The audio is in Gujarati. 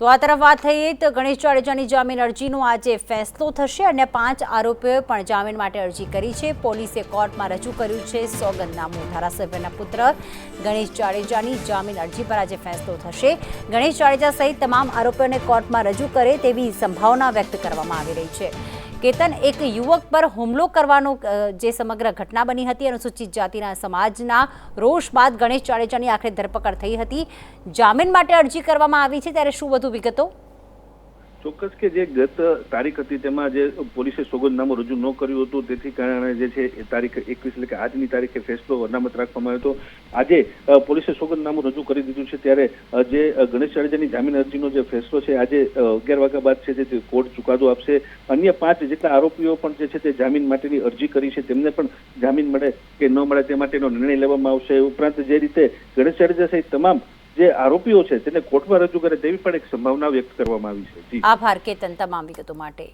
તો આ તરફ વાત થઈએ તો ગણેશ જાડેજાની જામીન અરજીનો આજે ફેસલો થશે અને પાંચ આરોપીઓએ પણ જામીન માટે અરજી કરી છે. પોલીસે કોર્ટમાં રજૂ કર્યું છે સોગંદનામું. ધારાસભ્યના પુત્ર ગણેશ જાડેજાની જામીન અરજી પર આજે ફેસલો થશે. ગણેશ જાડેજા સહિત તમામ આરોપીઓને કોર્ટમાં રજૂ કરે તેવી સંભાવના વ્યક્ત કરવામાં આવી રહી છે. કેતન, એક યુવક પર હુમલો કરવાનો જે સમગ્ર ઘટના બની હતી, અનુસૂચિત જાતિના સમાજના રોષ બાદ ગણેશ જાડેજાની આખરે ધરપકડ થઈ હતી. જામીન માટે અરજી કરવામાં આવી છે, ત્યારે શું વધુ વિગતો ચોક્કસ કે જે ગત તારીખ હતી તેમાં જે પોલીસે સોગંદનામું રજૂ ન કર્યું હતું, તેથી કારણે જે છે એ તારીખ એકવીસ એટલે કે આજની તારીખે ફેસલો અનામત રાખવામાં આવ્યો હતો. આજે પોલીસે સોગંદનામું રજૂ કરી દીધું છે, ત્યારે જે ગણેશ જાડેજાની જામીન અરજીનો જે ફેસલો છે, આજે અગિયાર વાગ્યા બાદ છે જે કોર્ટ ચુકાદો આપશે. અન્ય પાંચ જેટલા આરોપીઓ પણ જે છે તે જામીન માટેની અરજી કરી છે, તેમને પણ જામીન મળે કે ન મળે તે માટેનો નિર્ણય લેવામાં આવશે. ઉપરાંત જે રીતે ગણેશ જાડેજા સહિત તમામ જે આરોપીઓ છે, તેને કોર્ટમાં રજૂ કરે તેવી પણ એક સંભાવના વ્યક્ત કરવામાં આવી છે. આભાર, કેતન, તમામ વિગતો માટે.